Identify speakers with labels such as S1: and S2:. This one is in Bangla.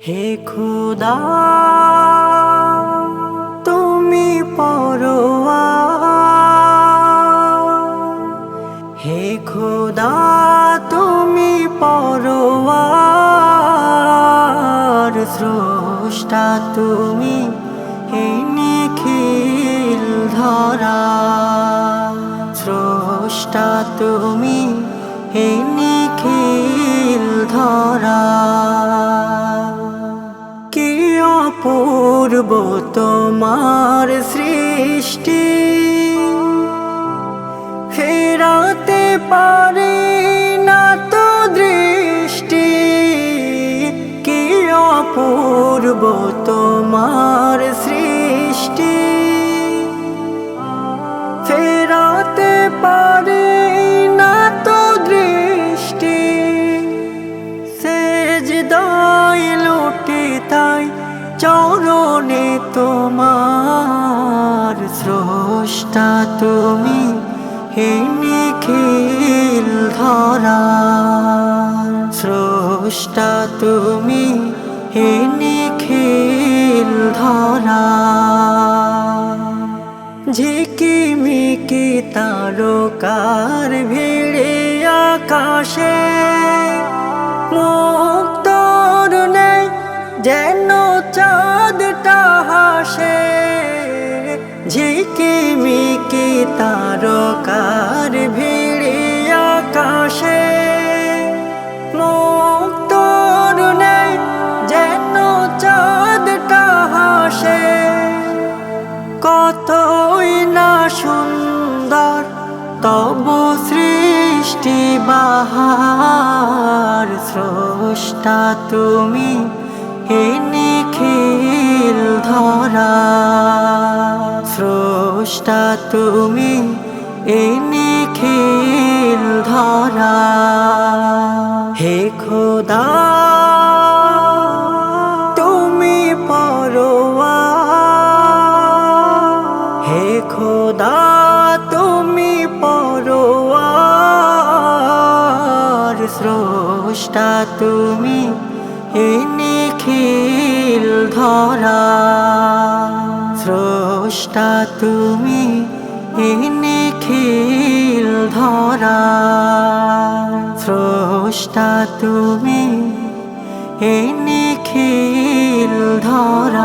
S1: হে খুদা, তুমি পরোয়া। হে খুদা, তুমি পরোয়ার স্রষ্টা, তুমি হে নিখিল ধরা। স্রষ্টা, তুমি হে নিখিল ধরা। কি অপূর্ব তোমার সৃষ্টি। ফেরাতে পারে না তো দৃষ্টি। কি অপূর্ব তোমার সৃষ্টি। ফেরাতে পারে তাই চরণে তোমার স্রষ্টা তুমি হে নিখিল ধরা। স্রষ্টা তুমি হে নিখিল ধরা। ঝিকিমিকি তারকার ভিড়ে আকাশে নেই যেন চাঁদটা হাসে, ঝিকিমিকি তারকার ভিড়ে আকাশে। কতই না সুন্দর তব সৃষ্টি, বাহার স্রষ্টা তুমি। হে নিখিল ধরা। স্রষ্টা তুমি এ নিখিল ধরা। হে খোদা, তুমি পরোয়া। হে খোদা, তুমি পরোয়ার স্রষ্টা তুমি হে ধরা স্রষ্টা তুমি হে নিখিল ধরা। স্রষ্টা তুমি এনে নিখিল ধরা।